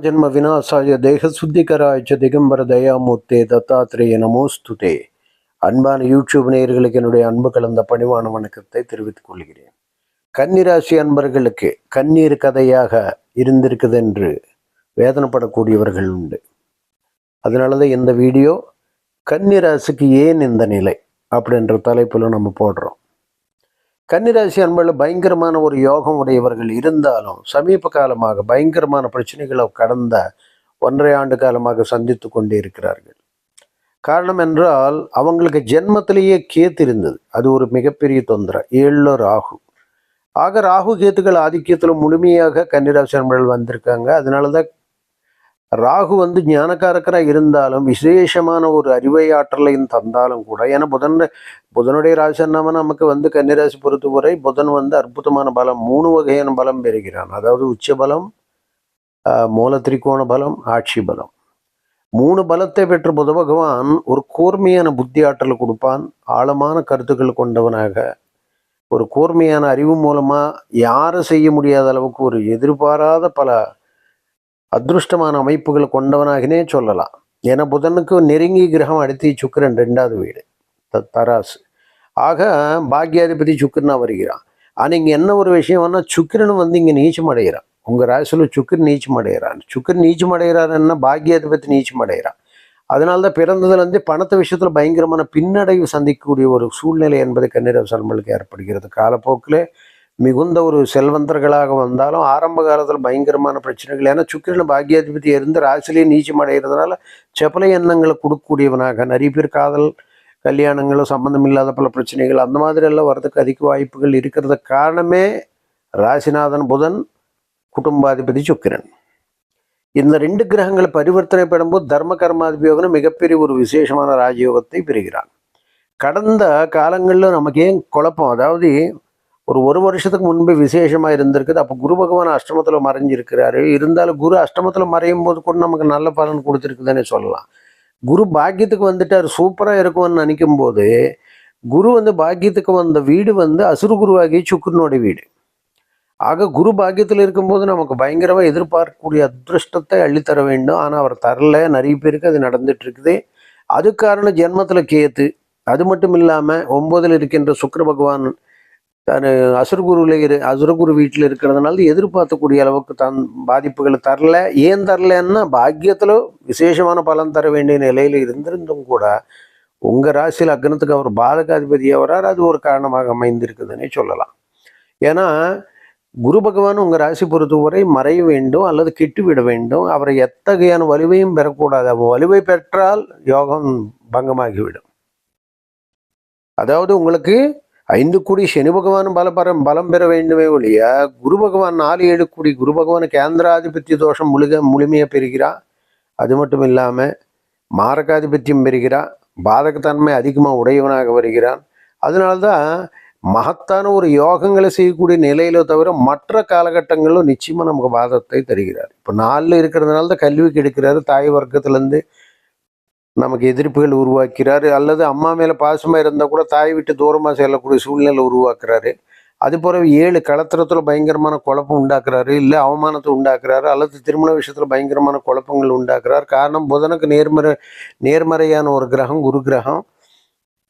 ஜென்ம விநாசாய தேக சுத்திகராய்ச்ச திகம்பர தயாமூர்த்தே தத்தாத்திரேய நமோஸ்துதே அன்பான யூடியூப் நேயர்களுக்கு என்னுடைய அன்பு கலந்த பணிவான வணக்கத்தை தெரிவித்துக் கொள்கிறேன். கன்னிராசி அன்பர்களுக்கு கண்ணீர் கதையாக இருந்திருக்குது என்று வேதனைப்படக்கூடியவர்கள் உண்டு. அதனால தான் இந்த வீடியோ கன்னிராசிக்கு ஏன் இந்த நிலை அப்படின்ற தலைப்பில் நம்ம போடுறோம். கன்னிராசி அன்பர்கள் பயங்கரமான ஒரு யோகம் உடையவர்கள் இருந்தாலும் சமீப காலமாக பயங்கரமான பிரச்சனைகளை கடந்த ஒன்றரை ஆண்டு காலமாக சந்தித்து கொண்டே இருக்கிறார்கள். காரணம் என்றால் அவங்களுக்கு ஜென்மத்திலேயே கேத்து இருந்தது. அது ஒரு மிகப்பெரிய தொந்தரை ஏழு ராகு. ஆக ராகு கேத்துக்கள் ஆதிக்கத்தில் முழுமையாக கன்னிராசி அன்பர்கள் வந்திருக்காங்க. அதனால தான் ராகு வந்து ஞானக்காரக்கராக இருந்தாலும் விசேஷமான ஒரு அறிவை ஆற்றலையும் தந்தாலும் கூட ஏன்னா புதன் புதனுடைய ராசினாம நமக்கு வந்து கன்னிராசி பொறுத்தவரை புதன் வந்து அற்புதமான பலம் மூணு வகையான பலம் பெறுகிறான். அதாவது உச்ச பலம் மூல திரிகோண பலம் ஆட்சி பலம். மூணு பலத்தை பெற்ற புத பகவான் ஒரு கூர்மையான புத்தி ஆற்றல் கொடுப்பான். ஆழமான கருத்துக்கள் கொண்டவனாக ஒரு கூர்மையான அறிவு மூலமாக யாரும் செய்ய முடியாத அளவுக்கு ஒரு எதிர்பாராத பல அதிருஷ்டமான அமைப்புகளை கொண்டவனாகனே சொல்லலாம். ஏன்னா புதனுக்கு நெருங்கி கிரகம் அடுத்து சுக்கிரன் ரெண்டாவது வீடு த- தராசு. ஆக பாக்யாதிபதி சுக்கரனாக வருகிறான். ஆனால் இங்கே என்ன ஒரு விஷயம்னா சுக்கிரன் வந்து இங்கே நீச்சம் அடைகிறான் உங்கள் ராசியில் சுக்கர் நீச்சம் அடைகிறான் சுக்கிரன் நீச்சம் அடைகிறாருன்னா பாக்யாதிபதி நீச்சம் அடைகிறான் அதனால தான் பிறந்ததுலேருந்து பணத்தை விஷயத்தில் பயங்கரமான பின்னடைவு சந்திக்கக்கூடிய ஒரு சூழ்நிலை என்பது கண்ணீர் சல்மலுக்கு ஏற்படுகிறது. காலப்போக்கில் மிகுந்த ஒரு செல்வந்தர்களாக வந்தாலும் ஆரம்ப காலத்தில் பயங்கரமான பிரச்சனைகள். ஏன்னா சுக்கிரன் பாக்யாதிபதி இருந்து ராசிலேயே நீச்சம் அடைகிறதுனால செப்பலை எண்ணங்களை கொடுக்கக்கூடியவனாக. நிறைய பேர் காதல் கல்யாணங்களும் சம்மந்தம் இல்லாத பல பிரச்சனைகள் அந்த மாதிரி எல்லாம் வரதுக்கு அதிக வாய்ப்புகள் இருக்கிறது காரணமே ராசிநாதன் புதன் குடும்பாதிபதி சுக்கிரன். இந்த ரெண்டு கிரகங்களை பரிவர்த்தனை பண்ணும்போது தர்ம கர்மாதிபயோகன மிகப்பெரிய ஒரு விசேஷமான ராஜயோகத்தை பெறுகிறான். கடந்த காலங்களில் நமக்கு ஏன் குழப்பம்? அதாவது ஒரு ஒரு வருஷத்துக்கு முன்பு விசேஷமாக இருந்திருக்குது. அப்போ குரு பகவான் அஷ்டமத்தில் மறைஞ்சிருக்கிறாரு. இருந்தாலும் குரு அஷ்டமத்தில் மறையும் போது கூட நமக்கு நல்ல பலன் கொடுத்துருக்குதுன்னே சொல்லலாம். குரு பாக்கியத்துக்கு வந்துட்டார். சூப்பராக இருக்கும்னு நினைக்கும் போது குரு வந்து பாக்கியத்துக்கு வந்த வீடு வந்து அசுர குருவாகி சுக்கிரனோட வீடு. ஆக குரு பாக்கியத்தில் இருக்கும்போது நமக்கு பயங்கரமாக எதிர்பார்க்கக்கூடிய அதிருஷ்டத்தை அள்ளித்தர வேண்டும். ஆனால் அவர் தரல. நிறைய பேருக்கு அது நடந்துட்டு இருக்குது அது காரணம் ஜென்மத்தில் கேத்து. அது மட்டும் இல்லாமல் ஒம்போதில் இருக்கின்ற சுக்கர பகவான் அசுரகுருவில் இரு அசுரகுரு வீட்டில் இருக்கிறதுனால எதிர்பார்க்கக்கூடிய அளவுக்கு தன் பாதிப்புகளை தரல. ஏன் தரலன்னா பாக்கியத்தில் விசேஷமான பலன் தர வேண்டிய நிலையில் இருந்திருந்தும் கூட உங்கள் ராசியில் அக்னத்துக்கு அவர் பாதகாதிபதியாக வரார் அது ஒரு காரணமாக அமைந்திருக்குதுன்னே சொல்லலாம். ஏன்னா குரு பகவான் உங்கள் ராசி பொறுத்தவரை மறைய வேண்டும் அல்லது கெட்டுவிட வேண்டும். அவரை எத்தகையான வலுவையும் பெறக்கூடாது. அவர் வலுவை பெற்றால் யோகம் பங்கமாகிவிடும். அதாவது உங்களுக்கு ஐந்து கோடி சனி பகவான் பலபரம் பலம் பெற வேண்டுமே ஒழிய குரு பகவான் நாலு ஏழு கோடி குரு பகவான் கேந்திராதிபத்திய தோஷம் முழுக முழுமையாக பெறுகிறா. அது மட்டும் இல்லாமல் மாரகாதிபத்தியம் பெறுகிறான் பாதகத்தன்மை அதிகமாக உடையவனாக வருகிறான். அதனால்தான் மகத்தான ஒரு யோகங்களை செய்யக்கூடிய நிலையில தவிர மற்ற காலகட்டங்களிலும் நிச்சயமாக நமக்கு பாதத்தை தருகிறார். இப்போ நாளில் இருக்கிறதுனால தான் கல்விக்கு எடுக்கிறாரு. தாய் வர்க்கத்திலேருந்து நமக்கு எதிர்ப்புகள் உருவாக்கிறாரு. அல்லது அம்மா மேலே பாசமாக இருந்தால் கூட தாய் விட்டு தூரமாக செல்லக்கூடிய சூழ்நிலை உருவாக்குறாரு. அது போல ஏழு களத்திரத்தில் பயங்கரமான குழப்பம் உண்டாக்குறாரு. இல்லை அவமானத்தை உண்டாக்குறாரு. அல்லது திருமண விஷயத்தில் பயங்கரமான குழப்பங்கள் உண்டாக்குறாரு. காரணம் புதனுக்கு நேர்மறை நேர்மறையான ஒரு கிரகம் குரு கிரகம்.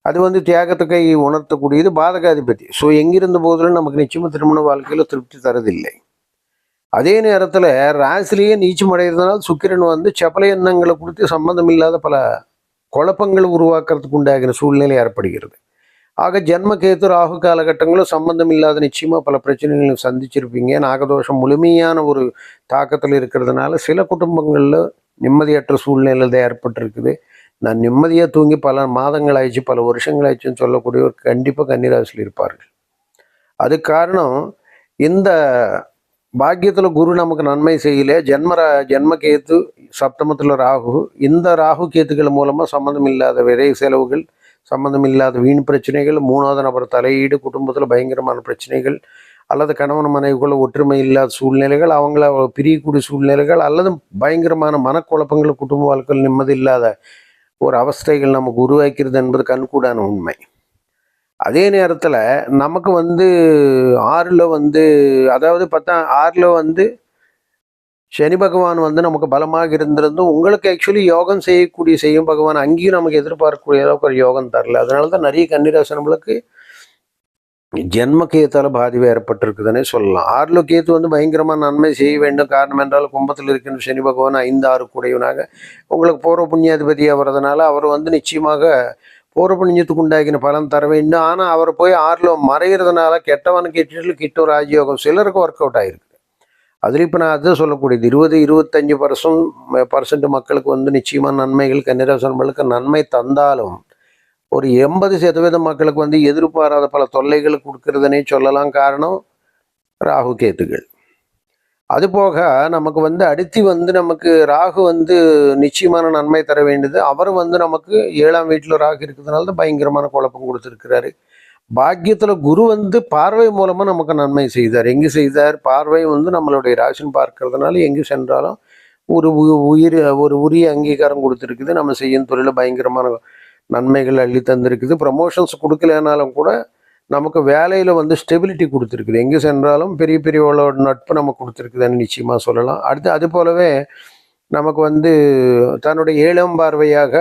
அது வந்து தியாகத்துக்கை உணர்த்தக்கூடியது பாதகாதிபதி. ஸோ எங்கிருந்த போதிலும் நமக்கு நிச்சயமாக திருமண வாழ்க்கையில் திருப்தி தரதில்லை. அதே நேரத்தில் ராசிலேயே நீச்சம் அடைகிறதுனால சுக்கிரன் வந்து செப்பல எண்ணங்களை கொடுத்து சம்பந்தம் இல்லாத பல குழப்பங்கள் உருவாக்குறதுக்கு உண்டாகின சூழ்நிலை ஏற்படுகிறது. ஆக ஜென்மகேத்து ராகு காலகட்டங்களும் சம்பந்தம் இல்லாத நிச்சயமாக பல பிரச்சனைகளையும் சந்திச்சிருப்பீங்க. நாகதோஷம் முழுமையான ஒரு தாக்கத்தில் இருக்கிறதுனால சில குடும்பங்களில் நிம்மதியற்ற சூழ்நிலை தான் ஏற்பட்டிருக்குது. நான் நிம்மதியாக தூங்கி பல மாதங்கள் ஆயிடுச்சு பல வருஷங்கள் ஆயிடுச்சுன்னு சொல்லக்கூடியவர் கண்டிப்பாக கன்னிராசியில் இருப்பார்கள். அது காரணம் இந்த பாக்கியத்தில் குரு நமக்கு நன்மை செய்யலே. ஜென்ம ஜென்மகேத்து சப்தமத்தில் ராகு. இந்த ராகு கேத்துக்கள் மூலமாக சம்மந்தம் இல்லாத விரை செலவுகள் சம்மந்தம் இல்லாத வீண் பிரச்சனைகள் மூணாவது நபர் தலையீடு குடும்பத்தில் பயங்கரமான பிரச்சனைகள் அல்லது கணவன் மனைவிக்குள்ள ஒற்றுமை இல்லாத சூழ்நிலைகள் அவங்கள பிரியக்கூடிய சூழ்நிலைகள் அல்லது பயங்கரமான மனக்குழப்பங்கள் குடும்ப வாழ்க்கையில் நிம்மதி இல்லாத ஒரு அவஸ்தைகள் நமக்கு உருவாக்கிறது என்பது கண்கூடான உண்மை. அதே நேரத்தில் நமக்கு வந்து ஆறில் வந்து அதாவது பார்த்தா ஆறில் வந்து சனி பகவான் வந்து நமக்கு பலமாக இருந்திருந்தும் உங்களுக்கு ஆக்சுவலி யோகம் செய்யக்கூடிய செய்யும் பகவான் அங்கேயும் நமக்கு எதிர்பார்க்கக்கூடிய அளவுக்கு ஒரு யோகம் தரல. அதனால தான் நிறைய கன்னிராசனங்களுக்கு ஜென்ம கேத்தால பாதிப்பு ஏற்பட்டிருக்குதுன்னே சொல்லலாம். ஆறுல கேத்து வந்து பயங்கரமாக நன்மை செய்ய வேண்டும். காரணம் என்றால் கும்பத்தில் இருக்கின்ற சனி பகவான் ஐந்து ஆறு கூடையவனாக உங்களுக்கு பூர்வ புண்ணியாதிபதியாக வர்றதுனால அவர் வந்து நிச்சயமாக பூர்வ புண்ணியத்துக்கு உண்டாக்கின பலன் தர வேண்டும் ஆனால் அவர் போய் ஆறில் மறைகிறதுனால கெட்டவன் கெட்டிட்டு கிட்ட ராஜயோகம் சிலருக்கு ஒர்க் அவுட் ஆகிருக்கு அதில் இப்போ நான் அதுதான் சொல்லக்கூடியது. இருபது இருபத்தஞ்சு பர்சன்ட் பர்சன்ட் மக்களுக்கு வந்து நிச்சயமாக நன்மைகள் கன்னிராசனங்களுக்கு நன்மை தந்தாலும் ஒரு எண்பது சதவீத மக்களுக்கு வந்து எதிர்பாராத பல தொல்லைகள் கொடுக்கறதுனே சொல்லலாம். காரணம் ராகு கேத்துகள் அது போக நமக்கு வந்து அடுத்து வந்து நமக்கு ராகு வந்து நிச்சயமான நன்மை தர வேண்டியது. அவர் வந்து நமக்கு ஏழாம் வீட்டில் ராகு இருக்கிறதுனால தான் பயங்கரமான குழப்பம் கொடுத்துருக்கிறாரு. பாக்கியத்தில் குரு வந்து பார்வை மூலமாக நமக்கு நன்மை செய்தார். எங்கே செய்தார்? பார்வை வந்து நம்மளுடைய ராசின் பார்க்கறதுனால எங்கே சென்றாலும் ஒரு உ- உயிர் ஒரு உரிய அங்கீகாரம் கொடுத்துருக்குது. நம்ம செய்யும் தொழிலில் பயங்கரமான நன்மைகள் அள்ளி தந்திருக்குது. ப்ரமோஷன்ஸ் கொடுக்கலனாலும் கூட நமக்கு வேலையில் வந்து ஸ்டெபிலிட்டி கொடுத்துருக்குது. எங்கே சென்றாலும் பெரிய பெரியவளோட நட்பு நமக்கு கொடுத்துருக்குதுன்னு நிச்சயமாக சொல்லலாம். அடுத்து அது போலவே நமக்கு வந்து தன்னுடைய ஏழாம் பார்வையாக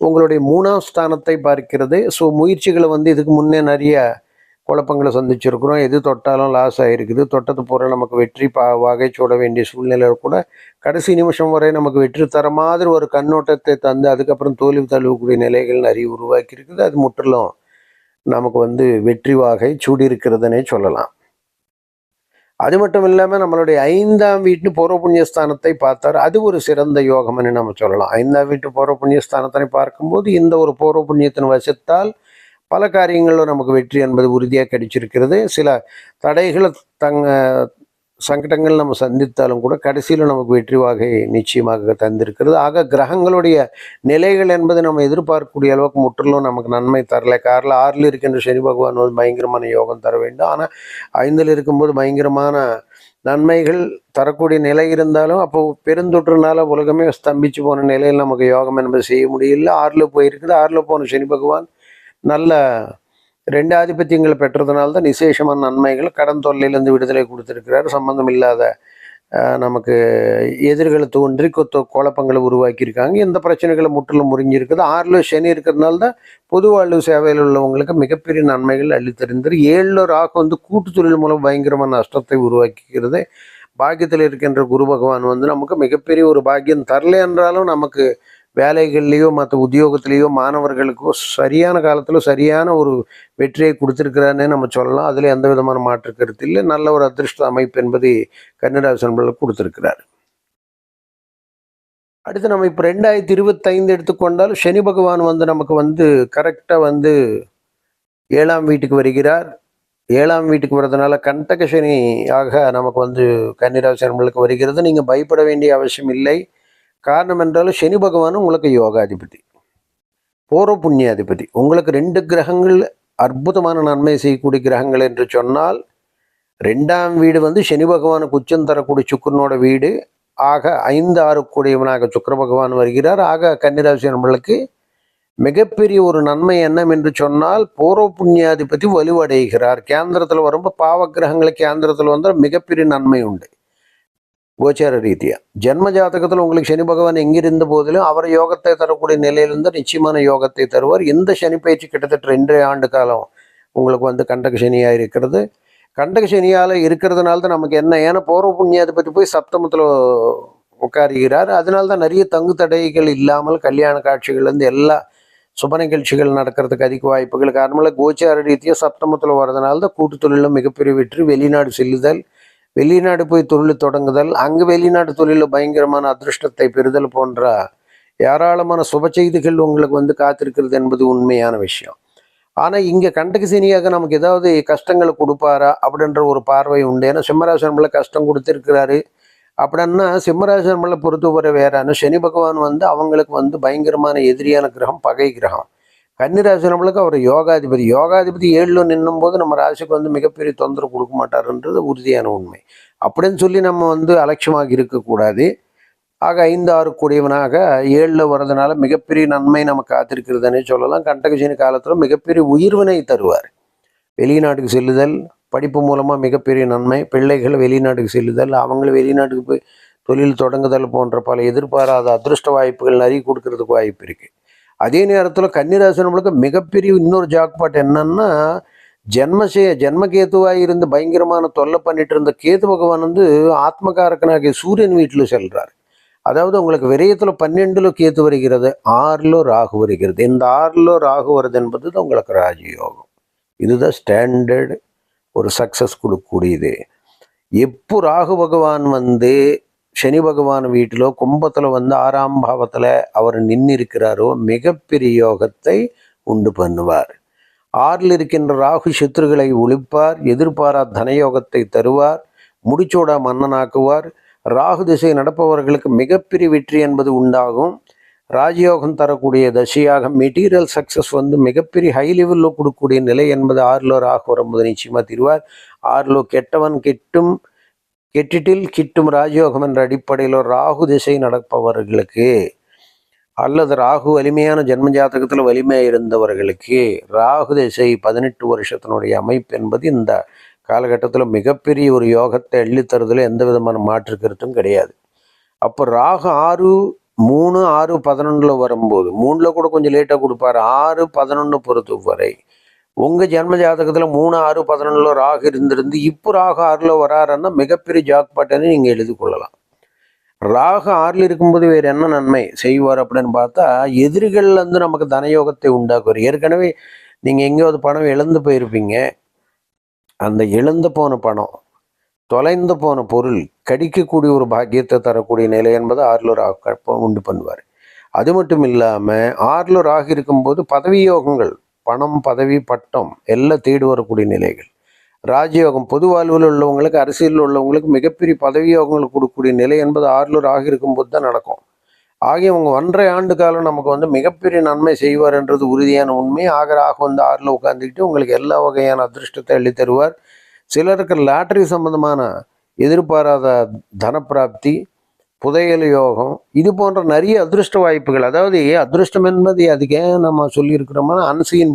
உங்களுடைய மூணாம் ஸ்தானத்தை பார்க்கிறது. ஸோ முயற்சிகளை வந்து இதுக்கு முன்னே நிறைய குழப்பங்களை சந்திச்சிருக்கிறோம். எது தொட்டாலும் லாஸ் ஆகிருக்குது தொட்டது பூரா நமக்கு வெற்றி பா வகை சூட வேண்டிய சூழ்நிலையில் கூட கடைசி நிமிஷம் வரை நமக்கு வெற்றி தர மாதிரி ஒரு கண்ணோட்டத்தை தந்து அதுக்கப்புறம் தோல்வி தழுவக்கூடிய நிலைகள் நிறைய உருவாக்கி இருக்குது அது முற்றிலும் நமக்கு வந்து வெற்றி வாகை சூடியிருக்கிறதுனே சொல்லலாம். அது மட்டும் இல்லாமல் நம்மளுடைய ஐந்தாம் வீட்டு பூர்வ புண்ணியஸ்தானத்தை பார்த்தார். அது ஒரு சிறந்த யோகம்னு நம்ம சொல்லலாம். ஐந்தாம் வீட்டு பூர்வ புண்ணியஸ்தானத்தினை பார்க்கும்போது இந்த ஒரு பூர்வ புண்ணியத்தின் வசத்தால் பல காரியங்களில் நமக்கு வெற்றி என்பது உறுதியாக கிடைச்சிருக்கிறது. சில தடைகளை தங்க சங்கடங்கள் நம்ம சந்தித்தாலும் கூட கடைசியில் நமக்கு வெற்றி வாகை நிச்சயமாக தந்திருக்கிறது. ஆக கிரகங்களுடைய நிலைகள் என்பது நம்ம எதிர்பார்க்கக்கூடிய அளவுக்கு முற்றிலும் நமக்கு நன்மை தரல. காரில் ஆறில் இருக்கின்ற சனி பகவான் வந்து பயங்கரமான யோகம் தர வேண்டும். ஆனால் ஐந்தில் இருக்கும்போது பயங்கரமான நன்மைகள் தரக்கூடிய நிலை இருந்தாலும் அப்போ பெருந்தொற்றுனால உலகமே ஸ்தம்பிச்சு போன நிலையில் நமக்கு யோகம் என்பது செய்ய முடியல. ஆறில் போயிருக்குது. ஆறில் போன சனி பகவான் நல்ல ரெண்டு ஆதிபத்தியங்களை பெற்றதுனால தான் விசேஷமான நன்மைகள் கடன் தொல்லையிலேருந்து விடுதலை கொடுத்துருக்கிறார். சம்பந்தம் இல்லாத நமக்கு எதிர்களை தோன்றி கொத்த குழப்பங்களை உருவாக்கியிருக்காங்க. எந்த பிரச்சனைகளை முற்றிலும் முறிஞ்சிருக்குது. ஆறில் சனி இருக்கிறதுனால தான் பொது வாழ்வு சேவையில் உள்ளவங்களுக்கு மிகப்பெரிய நன்மைகள் அள்ளித்தருந்தது ஏழில் ராகு வந்து கூட்டு தொழில் மூலம் பயங்கரமான நஷ்டத்தை உருவாக்கிக்கிறது. பாக்கியத்தில் இருக்கின்ற குரு பகவான் வந்து நமக்கு மிகப்பெரிய ஒரு பாக்கியம் தரல என்றாலும் நமக்கு வேலைகள்லேயோ மற்ற உத்தியோகத்திலேயோ மாணவர்களுக்கோ சரியான காலத்தில் சரியான ஒரு வெற்றியை கொடுத்துருக்கிறாருன்னே நம்ம சொல்லலாம். அதில் எந்த விதமான மாற்று கருத்து இல்லை. நல்ல ஒரு அதிர்ஷ்ட அமைப்பு என்பதை பிள்ளை கொடுத்துருக்கிறார். அடுத்து நம்ம இப்போ ரெண்டாயிரத்தி இருபத்தைந்து எடுத்துக்கொண்டால் சனி பகவான் வந்து நமக்கு வந்து கரெக்டாக வந்து ஏழாம் வீட்டுக்கு வருகிறார். ஏழாம் வீட்டுக்கு வர்றதுனால கண்டக சனி ஆக நமக்கு வந்து கன்னிராசன்பர்களுக்கு வருகிறது. நீங்கள் பயப்பட வேண்டிய அவசியம் இல்லை. காரணம் என்றாலும் சனி பகவான் உங்களுக்கு யோகாதிபதி பூர்வ புண்ணியாதிபதி. உங்களுக்கு ரெண்டு கிரகங்கள் அற்புதமான நன்மை செய்யக்கூடிய கிரகங்கள் என்று சொன்னால் ரெண்டாம் வீடு வந்து சனி பகவானுக்கு உச்சம் தரக்கூடிய சுக்கரனோட வீடு. ஆக ஐந்து ஆறு கூடியவனாக சுக்கிர பகவான் வருகிறார். ஆக கன்னிராசி நம்மளுக்கு மிகப்பெரிய ஒரு நன்மை என்ன என்று சொன்னால் பூர்வ புண்ணியாதிபதி வலுவடைகிறார். கேந்திரத்தில் வரும்போது பாவ கிரகங்களை கேந்திரத்தில் வந்தால் மிகப்பெரிய நன்மை உண்டு. கோச்சார ரீதியா. ஜென்ம ஜாதகத்தில் உங்களுக்கு சனி பகவான் எங்கிருந்த போதிலும் அவர் யோகத்தை தரக்கூடிய நிலையிலிருந்து நிச்சயமான யோகத்தை தருவார். இந்த சனி பயிற்சி கிட்டத்தட்ட ரெண்டரை ஆண்டு காலம் உங்களுக்கு வந்து கண்டக சனியாக இருக்கிறது. கண்டக சனியால் இருக்கிறதுனால தான் நமக்கு என்ன ஏன்னா பூர்வ புண்ணியாதிபதி போய் சப்தமத்தில் உட்காருகிறார். அதனால தான் நிறைய தங்கு தடைகள் இல்லாமல் கல்யாண காட்சிகள்லேருந்து எல்லா சுப நிகழ்ச்சிகள் நடக்கிறதுக்கு அதிக வாய்ப்புகள். காரணமாக கோச்சார ரீதியாக சப்தமத்தில் வர்றதுனால தான் கூட்டுத்தொழிலில் மிகப்பெரிய வெற்றி வெளிநாடு செல்லுதல் வெளிநாடு போய் தொழில் தொடங்குதல் அங்கு வெளிநாட்டு தொழிலில் பயங்கரமான அதிர்ஷ்டத்தை பெறுதல் போன்ற ஏராளமான சுப செய்திகள் உங்களுக்கு வந்து காத்திருக்கிறது என்பது உண்மையான விஷயம். ஆனால் இங்கே கண்டக்கு சீனியாக நமக்கு ஏதாவது கஷ்டங்களை கொடுப்பாரா அப்படின்ற ஒரு பார்வை உண்டு. ஏன்னா சிம்மராசனமில் கஷ்டம் கொடுத்துருக்கிறாரு. அப்படின்னா சிம்மராசனமில் பொறுத்தவரை வேறான சனி பகவான் வந்து அவங்களுக்கு வந்து பயங்கரமான எதிரியான கிரகம் பகை கிரகம். கன்னிராசி நம்மளுக்கு அவர் யோகாதிபதி. யோகாதிபதி ஏழில் நின்னும் போது நம்ம ராசிக்கு வந்து மிகப்பெரிய தொந்தரவு கொடுக்க மாட்டாருன்றது உறுதியான உண்மை. அப்படின்னு சொல்லி நம்ம வந்து அலட்சியமாக இருக்கக்கூடாது. ஆக ஐந்து ஆறு கூடியவனாக ஏழில் வர்றதுனால மிகப்பெரிய நன்மை நம்ம காத்திருக்கிறதுனே சொல்லலாம். கண்டகஜினி காலத்தில் மிகப்பெரிய உயிர்வினை தருவார். வெளிநாட்டுக்கு செல்லுதல் படிப்பு மூலமாக மிகப்பெரிய நன்மை. பிள்ளைகள் வெளிநாட்டுக்கு செல்லுதல் அவங்கள வெளிநாட்டுக்கு போய் தொழில் தொடங்குதல் போன்ற பல எதிர்பாராத அதிர்ஷ்ட வாய்ப்புகள் நிறைய கொடுக்கறதுக்கு வாய்ப்பு இருக்குது அதே நேரத்தில் கன்னிராசி நம்மளுக்கு மிகப்பெரிய இன்னொரு ஜாக்பாட் என்னன்னா ஜென்மசே ஜென்மகேதுவாக இருந்து பயங்கரமான தொல்லை பண்ணிட்டு இருந்த கேது பகவான் வந்து ஆத்மகாரகனாகிய சூரியன் வீட்டில் செல்றார். அதாவது உங்களுக்கு விரயத்தில் பன்னெண்டுல கேத்து வருகிறது ஆறில் ராகு வருகிறது. இந்த ஆறில் ராகு வருது என்பது தான் உங்களுக்கு ராஜயோகம். இதுதான் ஸ்டாண்டர்டு ஒரு சக்ஸஸ் கொடுக்கக்கூடியது. எப்போ ராகு பகவான் வந்து சனி பகவான் வீட்டிலோ கும்பத்தில் வந்து ஆறாம் பாவத்தில் அவர் நின்று இருக்கிறாரோ மிகப்பெரிய யோகத்தை உண்டு பண்ணுவார். ஆறில் இருக்கின்ற ராகு சத்துருகளை ஒழிப்பார் எதிர்பாரா தனயோகத்தை தருவார் முடிச்சோட மன்னனாக்குவார். ராகு திசை நடப்பவர்களுக்கு மிகப்பெரிய வெற்றி என்பது உண்டாகும். ராஜயோகம் தரக்கூடிய தசையாக மெட்டீரியல் சக்ஸஸ் வந்து மிகப்பெரிய ஹை லெவலில் கொடுக்கக்கூடிய நிலை என்பது ஆறிலோ ராகு வரும்போது நிச்சயமாக தருவார். ஆறிலோ கெட்டவன் கெட்டும் கெட்டிட்டில் கிட்டும் ராஜயோகம் என்ற அடிப்படையில் ராகு திசை நடப்பவர்களுக்கு அல்லது ராகு வலிமையான ஜென்ம ஜாதகத்தில் வலிமையாக இருந்தவர்களுக்கு ராகு திசை பதினெட்டு வருஷத்தினுடைய அமைப்பு என்பது இந்த காலகட்டத்தில் மிகப்பெரிய ஒரு யோகத்தை அள்ளித்தருதில் எந்த விதமான மாற்று கருத்தும் கிடையாது. அப்போ ராகு ஆறு மூணு ஆறு பதினொன்றில் வரும்போது மூணில் கூட கொஞ்சம் லேட்டாக கொடுப்பாரு. ஆறு பதினொன்று பொறுத்த வரை உங்கள் ஜென்ம ஜாதகத்தில் மூணு ஆறு பதினொன்றில் ராகு இருந்திருந்து இப்போ ராகு ஆறில் வராருன்னா மிகப்பெரிய ஜாக்பாட்டன்னு நீங்கள் எழுதி கொள்ளலாம். ராகு ஆறில் இருக்கும்போது வேறு என்ன நன்மை? செய்வார் அப்படின்னு பார்த்தா எதிரிகள் வந்து நமக்கு தனயோகத்தை உண்டாக்குவார். ஏற்கனவே நீங்கள் எங்கேயாவது பணம் இழந்து போயிருப்பீங்க. அந்த இழந்து போன பணம் தொலைந்து போன பொருள் கடிக்கக்கூடிய ஒரு பாக்கியத்தை தரக்கூடிய நிலை என்பது ஆறில் ராகு உண்டு பண்ணுவார். அது மட்டும் இல்லாமல் ஆறில் ராகு இருக்கும்போது பதவி யோகங்கள் பணம் பதவி பட்டம் எல்லாம் தேடி வரக்கூடிய நிலைகள். ராஜயோகம் பொது வாழ்வில் உள்ளவங்களுக்கு அரசியலில் உள்ளவங்களுக்கு மிகப்பெரிய பதவி யோகங்கள் கொடுக்கக்கூடிய நிலை என்பது ஆறில் ஆகியிருக்கும் இருக்கும்போது தான் நடக்கும். ஆகிய அவங்க ஒன்றரை ஆண்டு காலம் நமக்கு வந்து மிகப்பெரிய நன்மை செய்வார்ன்றது உறுதியான உண்மை. ஆக வந்து ஆறில் உட்காந்துக்கிட்டு உங்களுக்கு எல்லா வகையான அதிர்ஷ்டத்தை அள்ளி தருவார். சிலருக்கு லாட்டரி சம்பந்தமான எதிர்பாராத தனப்பிராப்தி புதையல் யோகம் இது போன்ற நிறைய அதிர்ஷ்ட வாய்ப்புகள். அதாவது அதிர்ஷ்டம் என்பது அதுக்கு ஏன் நம்ம சொல்லியிருக்கிறோம்னா அன்சீன்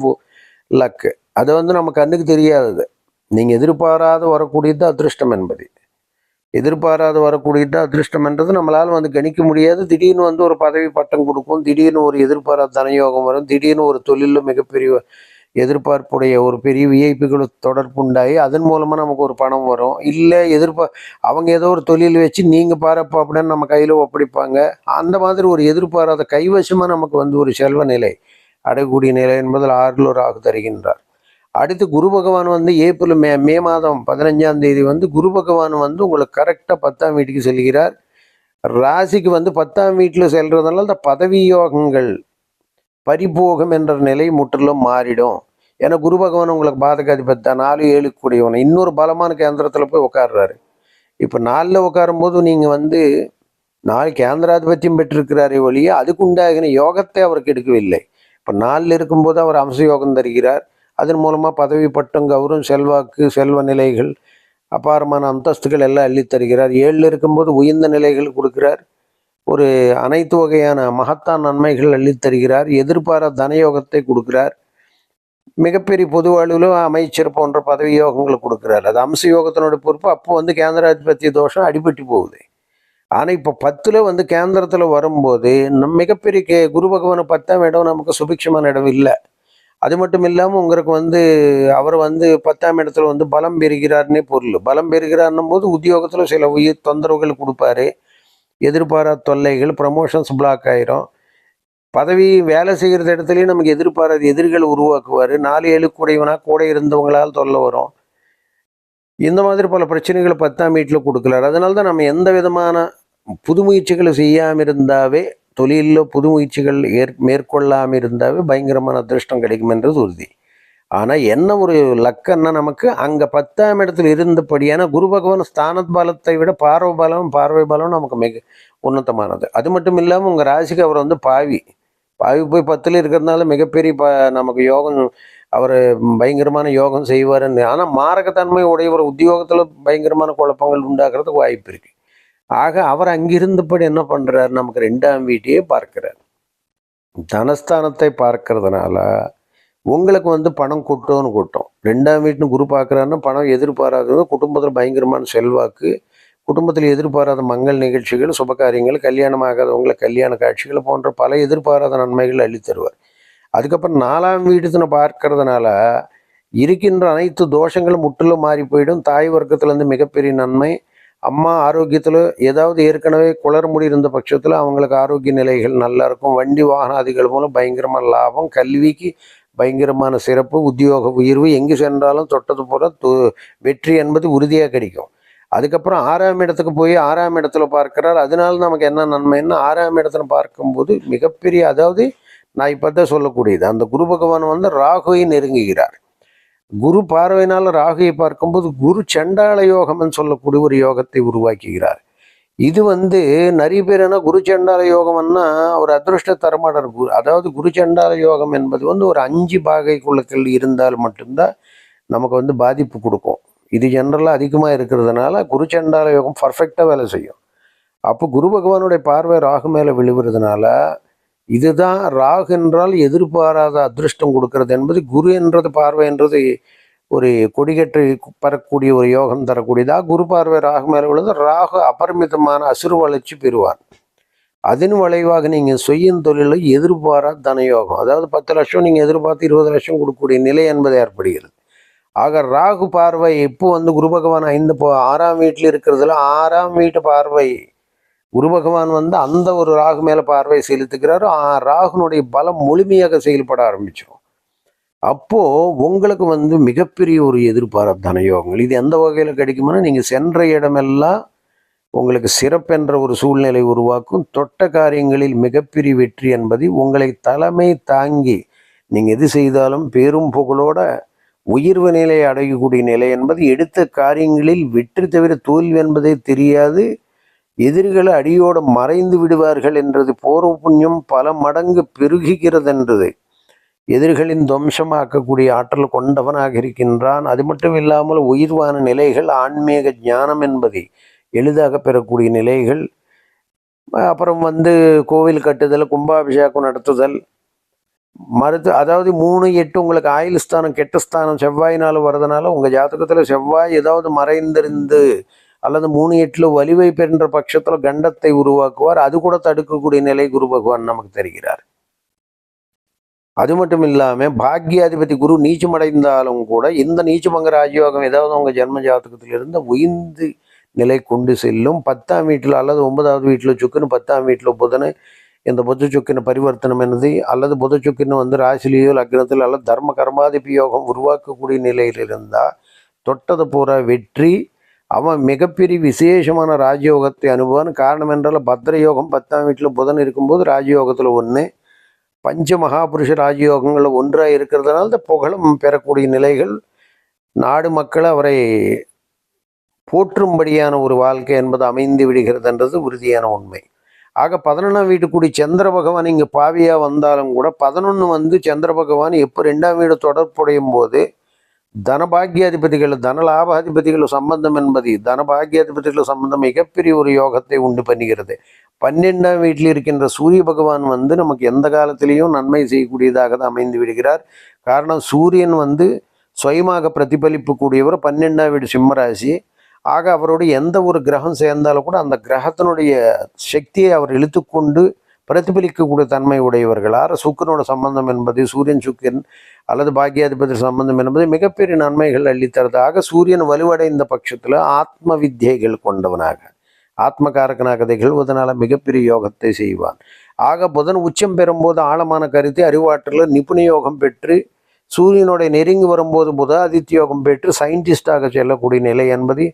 லக்கு அது வந்து நம்ம கண்ணுக்கு தெரியாதது. நீங்கள் எதிர்பாராத வரக்கூடியது அதிர்ஷ்டம் என்பது. எதிர்பாராத வரக்கூடியது அதிர்ஷ்டம் என்றது நம்மளால் வந்து கணிக்க முடியாது. திடீர்னு வந்து ஒரு பதவி பட்டம் கொடுக்கும் திடீர்னு ஒரு எதிர்பாராத தனயோகம் வரும் திடீர்னு ஒரு தொழிலில் மிகப்பெரிய எதிர்பார்ப்புடைய ஒரு பெரிய விஐபிகள் தொடர்பு உண்டாகி அதன் மூலமாக நமக்கு ஒரு பணம் வரும். இல்லை எதிர்பார் அவங்க ஏதோ ஒரு தொழில் வச்சு நீங்கள் பாருப்பா அப்படின்னு நம்ம கையில் ஒப்படைப்பாங்க. அந்த மாதிரி ஒரு எதிர்பாராத கைவசமாக நமக்கு வந்து ஒரு செல்வ நிலை அடையக்கூடிய நிலை என்பதில் ஆறுலூர் ஒரு ஆகு தருகின்றார். அடுத்து குரு பகவான் வந்து ஏப்ரல் மே மே மாதம் பதினஞ்சாம் தேதி வந்து குரு பகவான் வந்து உங்களுக்கு கரெக்டாக பத்தாம் வீட்டுக்கு செல்கிறார். ராசிக்கு வந்து பத்தாம் வீட்டில் செல்றதுனால இந்த பதவி யோகங்கள் பரிபோகம் என்ற நிலை முற்றிலும் மாறிடும். ஏன்னா குரு பகவான் உங்களுக்கு பாதகாதிபதி. தான் நாலு ஏழு கூடியவனை. இன்னொரு பலமான கேந்திரத்தில் போய் உட்காடுறாரு இப்போ நாலில் உட்காரும்போது நீங்கள் வந்து நாலு கேந்திராதிபத்தியம் பெற்றிருக்கிறாரே ஒழிய அதுக்கு உண்டாகின யோகத்தை அவருக்கு எடுக்கவில்லை. இப்போ நாலில் இருக்கும்போது அவர் அம்ச யோகம் தருகிறார். அதன் மூலமாக பதவி பட்டம் கௌரவம் செல்வாக்கு செல்வ நிலைகள் அபாரமான அந்தஸ்துகள் எல்லாம் அள்ளித் தருகிறார் ஏழில் இருக்கும்போது உயர்ந்த நிலைகள் கொடுக்கிறார். ஒரு அனைத்து வகையான மகத்தான் நன்மைகள் அள்ளித்தருகிறார் எதிர்பாராத தனயோகத்தை கொடுக்கிறார். மிகப்பெரிய பொது வாழ்விலும் அமைச்சர் போன்ற பதவி யோகங்களை கொடுக்குறாரு. அது அம்ச யோகத்தினோட பொறுப்பு. அப்போ வந்து கேந்திராதிபத்திய தோஷம் அடிபட்டு போகுது. ஆனால் இப்போ பத்தில் வந்து கேந்திரத்தில் வரும்போது நம் மிகப்பெரிய கே குரு பகவான் பத்தாம் இடம் நமக்கு சுபிக்ஷமான இடம் இல்லை. அது மட்டும் இல்லாமல் உங்களுக்கு வந்து அவர் வந்து பத்தாம் இடத்துல வந்து பலம் பெறுகிறார்னே பொருள். பலம் பெறுகிறார்னும் போது உத்தியோகத்தில் சில உயிர் தொந்தரவுகள் கொடுப்பாரு. எதிர்பாராத தொல்லைகள் ப்ரமோஷன்ஸ் பிளாக் ஆயிரும். பதவி வேலை செய்கிற இடத்துலையும் நமக்கு எதிர்பாராத எதிரிகள் உருவாக்குவார். நாலு ஏழு கூடையவனா கூட இருந்தவங்களால் தொல்லை வரும். இந்த மாதிரி பல பிரச்சனைகளை பத்தாம் வீட்டில் கொடுக்கலார் அதனால தான் நம்ம எந்த விதமான புது முயற்சிகளை செய்யாமல் இருந்தாவே தொழிலில் புது முயற்சிகள் ஏற் மேற்கொள்ளாமல் இருந்தாவே பயங்கரமான அதிர்ஷ்டம் கிடைக்குமென்றது உறுதி. ஆனால் என்ன ஒரு லக்கன்னா நமக்கு அங்கே பத்தாம் இடத்துல இருந்தபடியான குரு பகவான் ஸ்தான பலத்தை விட பார்வை பலம் பார்வை பலம் நமக்கு மிக உன்னதமானது. அது மட்டும் இல்லாமல் உங்கள் ராசிக்கு அவர் வந்து பாவி. பாவி போய் பத்தில் இருக்கிறதுனால மிகப்பெரிய ப நமக்கு யோகம் அவர் பயங்கரமான யோகம் செய்வாருன்னு. ஆனால் மாரகத்தன்மை உடையவர் உத்தியோகத்தில் பயங்கரமான குழப்பங்கள் உண்டாக்குறதுக்கு வாய்ப்பு இருக்குது ஆக அவர் அங்கிருந்தபடி என்ன பண்ணுறாரு நமக்கு ரெண்டாம் வீட்டையே பார்க்கிறார். தனஸ்தானத்தை பார்க்கறதுனால உங்களுக்கு வந்து பணம் கொட்டோன்னு கொட்டும். ரெண்டாம் வீட்டுன்னு குரு பார்க்குறாருன்னா பணம் எதிர்பாராதது குடும்பத்தில் பயங்கரமான செல்வாக்கு குடும்பத்தில் எதிர்பாராத மங்கள் நிகழ்ச்சிகள் சுபகாரியங்கள் கல்யாணம் ஆகாதவங்களை கல்யாண காட்சிகள் போன்ற பல எதிர்பாராத நன்மைகள் அள்ளித்தருவார் அதுக்கப்புறம் நாலாம் வீட்டுன்னு பார்க்கறதுனால இருக்கின்ற அனைத்து தோஷங்களும் முற்றிலும் மாறி போயிடும். தாய் வர்க்கத்துலேருந்து மிகப்பெரிய நன்மை. அம்மா ஆரோக்கியத்தில் ஏதாவது ஏற்கனவே குளர் முடி இருந்த பட்சத்தில் அவங்களுக்கு ஆரோக்கிய நிலைகள் நல்லா இருக்கும். வண்டி வாகனாதிகள் மூலம் பயங்கரமாக லாபம். கல்விக்கு பயங்கரமான சிறப்பு உத்தியோக உயர்வு எங்கு சென்றாலும் தொட்டது போல வெற்றி என்பது உறுதியாக கிடைக்கும். அதுக்கப்புறம் ஆறாம் இடத்துக்கு போய் ஆறாம் இடத்துல பார்க்கிறார். அதனால நமக்கு என்ன நன்மைன்னா ஆறாம் இடத்துல பார்க்கும்போது மிகப்பெரிய அதாவது நான் இப்போ தான் சொல்லக்கூடியது அந்த குரு பகவான் வந்து ராகுவை நெருங்குகிறார். குரு பார்வையினால் ராகுவை பார்க்கும்போது குரு சண்டாள யோகம்னு சொல்லக்கூடிய ஒரு யோகத்தை உருவாக்குகிறார். இது வந்து நிறைய பேர் என்ன குரு சண்டால யோகம்னா ஒரு அதிருஷ்ட தரமாடர் குரு அதாவது குரு சண்டால யோகம் என்பது வந்து ஒரு அஞ்சு பாகை குழுக்கள் இருந்தால் மட்டும்தான் நமக்கு வந்து பாதிப்பு கொடுக்கும். இது ஜென்ரலாக அதிகமாக இருக்கிறதுனால குரு சண்டால யோகம் பர்ஃபெக்டாக வேலை செய்யும். அப்போ குரு பகவானுடைய பார்வை ராகு மேலே விழுவுறதுனால இதுதான் ராகு என்றால் எதிர்பாராத அதிருஷ்டம் கொடுக்கறது என்பது குரு என்றது பார்வை என்றது ஒரு கொடிகட்டு பரக்கூடிய ஒரு யோகம் தரக்கூடியதாக குரு பார்வை ராகு மேலே விழுந்து ராகு அபரிமிதமான அசுறு வளர்ச்சி பெறுவார். அதன் விளைவாக நீங்கள் செய்யும் தொழிலில் எதிர்பாரா தனயோகம். அதாவது பத்து லட்சம் நீங்கள் எதிர்பார்த்து இருபது லட்சம் கொடுக்கக்கூடிய நிலை என்பது ஏற்படுகிறது. ஆக ராகு பார்வை எப்போ வந்து குரு பகவான் ஐந்து போ ஆறாம் வீட்டில் இருக்கிறதுல ஆறாம் வீட்டு பார்வை. குரு பகவான் வந்து அந்த ஒரு ராகு மேலே பார்வை செலுத்துக்கிறாரு ஆ- ராகுனுடைய பலம் முழுமையாக செயல்பட ஆரம்பிச்சிடும் அப்போ உங்களுக்கு வந்து மிகப்பெரிய ஒரு எதிர்பாராத யோகங்கள். இது எந்த வகையில் கிடைக்கும்னா நீங்கள் சென்ற இடமெல்லாம் உங்களுக்கு சிறப்பென்ற ஒரு சூழ்நிலை உருவாக்கும். தொட்ட காரியங்களில் மிகப்பெரிய வெற்றி என்பது உங்களை தலைமை தாங்கி நீங்கள் எது செய்தாலும் பேரும் புகழோட உயர்வு நிலை அடையக்கூடிய நிலை என்பது எடுத்த காரியங்களில் வெற்றி தவிர தோல்வி என்பதே தெரியாது. எதிரிகளை அடியோடு மறைந்து விடுவார்கள் என்றது பூர்வ புண்ணியம் பல மடங்கு பெருகுகிறது என்றது. எதிரிகளின் துவம்சமாக்கக்கூடிய ஆற்றல் கொண்டவனாக இருக்கின்றான். அது மட்டும் இல்லாமல் உயிர்வான நிலைகள் ஆன்மீக ஞானம் என்பதை எளிதாக பெறக்கூடிய நிலைகள். அப்புறம் வந்து கோவில் கட்டுதல் கும்பாபிஷேகம் நடத்துதல். மருத்து அதாவது மூணு எட்டு உங்களுக்கு ஆயுள் ஸ்தானம் கெட்ட ஸ்தானம் செவ்வாயினால் வர்றதுனால உங்கள் ஜாதகத்தில் செவ்வாய் ஏதாவது மறைந்திருந்து அல்லது மூணு எட்டில் வலிவை பெறுன்ற பட்சத்தில் கண்டத்தை உருவாக்குவார். அது கூட தடுக்கக்கூடிய நிலை குரு பகவான் நமக்கு தெரிகிறார். அது மட்டும் இல்லாமல் பாக்யாதிபதி குரு நீச்சமடைந்தாலும் கூட இந்த நீச்சமங்க ராஜயோகம் ஏதாவது உங்கள் ஜென்ம ஜாதகத்திலிருந்து உயிர்ந்து நிலை கொண்டு செல்லும். பத்தாம் வீட்டில் அல்லது ஒன்பதாவது வீட்டில் சுக்குன்னு பத்தாம் வீட்டில் புதனு. இந்த புத்த சுக்கின பரிவர்த்தனம் என்னது? அல்லது புத சுக்கின்னு வந்து ராசிலேயோ லக்னத்தில் அல்லது தர்ம கர்மாதிபி யோகம் உருவாக்கக்கூடிய நிலையில் இருந்தால் தொட்டது பூரா வெற்றி. அவன் மிகப்பெரிய விசேஷமான ராஜயோகத்தை அனுபவம் காரணம் என்றால் பத்திர யோகம் பத்தாம் வீட்டில் புதன் இருக்கும்போது ராஜயோகத்தில் ஒன்று பஞ்ச மகாபுருஷ ராஜயோகங்கள் ஒன்றாக இருக்கிறதுனால இந்த புகழும் பெறக்கூடிய நிலைகள். நாடு மக்கள் அவரை போற்றும்படியான ஒரு வாழ்க்கை என்பது அமைந்து விடுகிறதுன்றது உறுதியான உண்மை. ஆக பதினொன்றாம் வீட்டுக்குடி சந்திர பகவான் இங்கே பாவியாக வந்தாலும் கூட பதினொன்று வந்து சந்திர பகவான் எப்போ ரெண்டாம் வீடு தொடர்புடையும் போது தனபாகியாதிபதிகள் தன லாபாதிபதிகள் சம்பந்தம் என்பது தனபாகியாதிபதிகள் சம்பந்தம் மிகப்பெரிய ஒரு யோகத்தை உண்டு பண்ணுகிறது. பன்னெண்டாம் வீட்டில் இருக்கின்ற சூரிய பகவான் வந்து நமக்கு எந்த காலத்திலையும் நன்மை செய்யக்கூடியதாக தான் அமைந்து விடுகிறார். காரணம் சூரியன் வந்து சுயமாக பிரதிபலிப்பு கூடியவர் பன்னெண்டாம் வீடு சிம்மராசி. ஆக அவரோடு எந்த ஒரு கிரகம் சேர்ந்தாலும் கூட அந்த கிரகத்தினுடைய சக்தியை அவர் இழுத்துக்கொண்டு பிரதிபலிக்கக்கூடிய தன்மை உடையவர்களார் சுக்கரனோட சம்பந்தம் என்பது சூரியன் சுக்கிரன் அல்லது பாக்கியாதிபதி சம்பந்தம் என்பது மிகப்பெரிய நன்மைகள் அள்ளித்தரதாக சூரியன் வலுவடைந்த பட்சத்தில் ஆத்ம வித்தியைகள் கொண்டவனாக. ஆத்மகாரகனாக அதனால் மிகப்பெரிய யோகத்தை செய்வான். ஆக புதன் உச்சம் பெறும்போது ஆழமான கருத்தை அறிவாற்றலில் நிபுண யோகம் பெற்று சூரியனுடைய நெருங்கி வரும்போது புத ஆதித்ய யோகம் பெற்று சயின்டிஸ்டாக செல்லக்கூடிய நிலை என்பது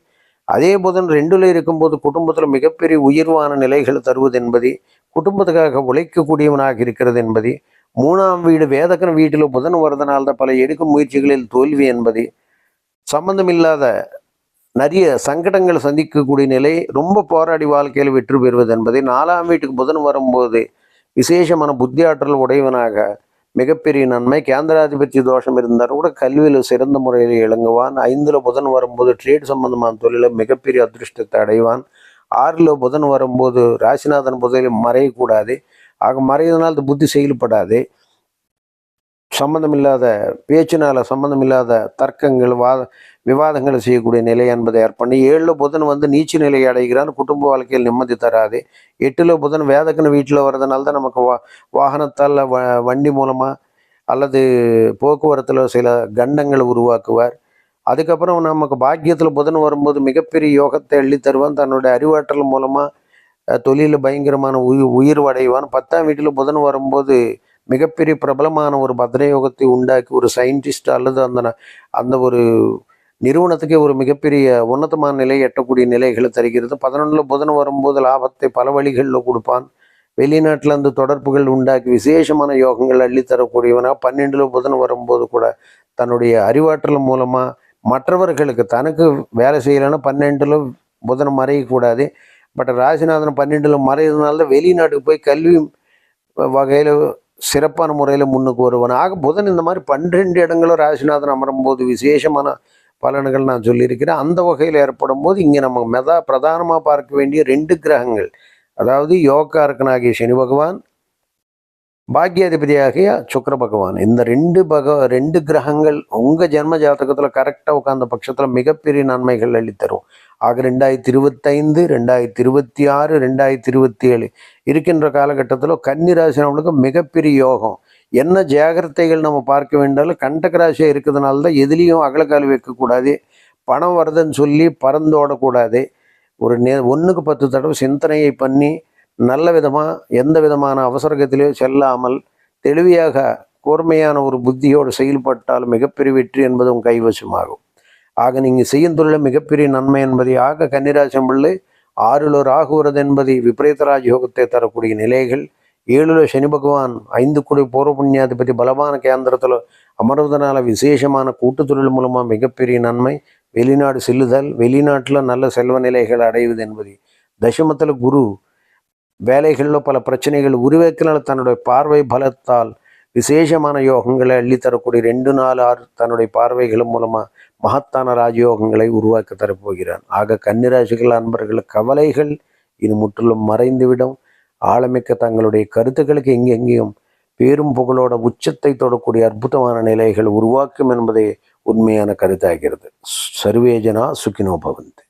அதே புதன் ரெண்டுல இருக்கும்போது குடும்பத்தில் மிகப்பெரிய உயர்வான நிலைகள் தருவது என்பது குடும்பத்துக்காக உழைக்கக்கூடியவனாக இருக்கிறது என்பது மூணாம் வீடு வேதக்கன் வீட்டில் புதன் வரதனால்தான் பல எடுக்கும் முயற்சிகளில் தோல்வி என்பது சம்பந்தமில்லாத நிறைய சங்கடங்கள் சந்திக்கக்கூடிய நிலை ரொம்ப போராடி வாழ்க்கையில் வெற்றி பெறுவது என்பதை நாலாம் வீட்டுக்கு புதன் வரும்போது விசேஷமான புத்தி ஆற்றல் உடையவனாக மிகப்பெரிய நன்மை. கேந்திராதிபத்திய தோஷம் இருந்தாலும் கூட கல்வியில் சிறந்த முறையில் இழங்குவான் ஐந்தில் புதன் வரும்போது ட்ரேட் சம்பந்தமான தொழிலில் மிகப்பெரிய அதிருஷ்டத்தை அடைவான். ஆறில் புதன் வரும்போது ராசிநாதன் புதையில் மறையக்கூடாது. ஆக மறையதுனால் அது புத்தி செயல்படாது சம்பந்தமில்லாத பேச்சினால் சம்பந்தமில்லாத தர்க்கங்கள் வாத விவாதங்களை செய்யக்கூடிய நிலை என்பதை ஏற்பண்ணி ஏழில் புதன் வந்து நீச்ச நிலையை அடைகிறான் குடும்ப வாழ்க்கையில் நிம்மதி தராது. எட்டில் புதன் வேதக்கன வீட்டில் வர்றதுனால தான் நமக்கு வா வாகனத்தால் வ வண்டி மூலமாக அல்லது போக்குவரத்தில் சில கண்டங்களை உருவாக்குவார். அதுக்கப்புறம் நமக்கு பாக்கியத்தில் புதன் வரும்போது மிகப்பெரிய யோகத்தை எள்ளி தருவான் தன்னுடைய அறிவாற்றல் மூலமாக தொழிலில் பயங்கரமான உயிர் உயிர் அடைவான் பத்தாம் வீட்டில் புதன் வரும்போது மிகப்பெரிய பிரபலமான ஒரு பத்ரயோகத்தை உண்டாக்கி ஒரு சயின்டிஸ்ட் அல்லது அந்த அந்த ஒரு நிறுவனத்துக்கே ஒரு மிகப்பெரிய உன்னதமான நிலை எட்டக்கூடிய நிலைகளை தருகிறது. பதினொன்றில் புதன் வரும்போது லாபத்தை பல வழிகளில் கொடுப்பான். வெளிநாட்டில் அந்த தொடர்புகள் உண்டாக்கி விசேஷமான யோகங்கள் அள்ளித்தரக்கூடியவனாக பன்னெண்டில் புதன் வரும்போது கூட தன்னுடைய அறிவாற்றல் மூலமாக மற்றவர்களுக்கு தனக்கு வேலை செய்யலைன்னா பன்னெண்டில் புதன் மறையக்கூடாது. பட் ராசிநாதன் பன்னெண்டில் மறையிறதுனால தான் வெளிநாட்டுக்கு போய் கல்வி வகையில் சிறப்பான முறையில் முன்னுக்கு வருவான். ஆக புதன் இந்த மாதிரி பன்னிரெண்டு இடங்களும் ராசிநாதன் அமரும் போது விசேஷமான பலன்கள் நான் சொல்லியிருக்கிறேன். அந்த வகையில் ஏற்படும் போது இங்கே நம்ம மெதா பிரதானமாக பார்க்க வேண்டிய ரெண்டு கிரகங்கள். அதாவது யோகா இருக்கனாகிய சனி பகவான் பாக்கியாதிபதியாகிய சுக்கர பகவான் இந்த ரெண்டு பக ரெண்டு கிரகங்கள் உங்கள் ஜென்ம ஜாதகத்தில் கரெக்டாக உட்காந்த பட்சத்தில் மிகப்பெரிய நன்மைகள் அள்ளித்தரும் ஆக ரெண்டாயிரத்தி இருபத்தைந்து ரெண்டாயிரத்தி இருபத்தி ஆறு ரெண்டாயிரத்தி இருபத்தி ஏழு இருக்கின்ற காலகட்டத்தில் கன்னிராசினவங்களுக்கு மிகப்பெரிய யோகம். என்ன ஜாகிரதைகள் நம்ம பார்க்க வேண்டாலும் கண்டக ராசியாக இருக்கிறதுனால தான் எதுலேயும் அகலக்கால் வைக்கக்கூடாது. பணம் வருதுன்னு சொல்லி பறந்தோடக்கூடாது ஒரு நே ஒன்றுக்கு பத்து தடவை சிந்தனையை பண்ணி நல்ல விதமாக எந்த விதமான அவசரகத்திலேயோ செல்லாமல் தெளிவியாக கூர்மையான ஒரு புத்தியோடு செயல்பட்டால் மிகப்பெரிய வெற்றி என்பது உங்கள் கைவசமாகும். ஆக நீங்கள் செய்யும் தொழில் மிகப்பெரிய நன்மை என்பதை ஆக கன்னிராசம் பிள்ளை ஆறில் ராகுவது என்பது விபரீத ராஜயோகத்தை தரக்கூடிய நிலைகள் ஏழுல சனி பகவான் ஐந்து கோடி பூர்வ புண்ணியாதிபதி பலமான கேந்திரத்தில் அமர்வதனால விசேஷமான கூட்டு தொழில் மூலமாக மிகப்பெரிய நன்மை வெளிநாடு செல்லுதல் வெளிநாட்டில் நல்ல செல்வ நிலைகள் அடைவது என்பது. தசமத்தில் குரு வேலைகளில் பல பிரச்சனைகள் உருவாக்கினால் தன்னுடைய பார்வை பலத்தால் விசேஷமான யோகங்களை அள்ளித்தரக்கூடிய ரெண்டு நாலு ஆறு தன்னுடைய பார்வைகள் மூலமாக மகத்தான ராஜயோகங்களை உருவாக்க தரப்போகிறான் ஆக கன்னிராசிகள் அன்பர்கள் கவலைகள் இது முற்றிலும் மறைந்துவிடும். ஆழமிக்க தங்களுடைய கருத்துக்களுக்கு எங்கெங்கேயும் பேரும் புகழோட உச்சத்தை தொடக்கூடிய அற்புதமான நிலைகள் உருவாக்கும் என்பதே உண்மையான கருத்தாகிறது. சர்வேஜனா சுக்கினோபவந்தி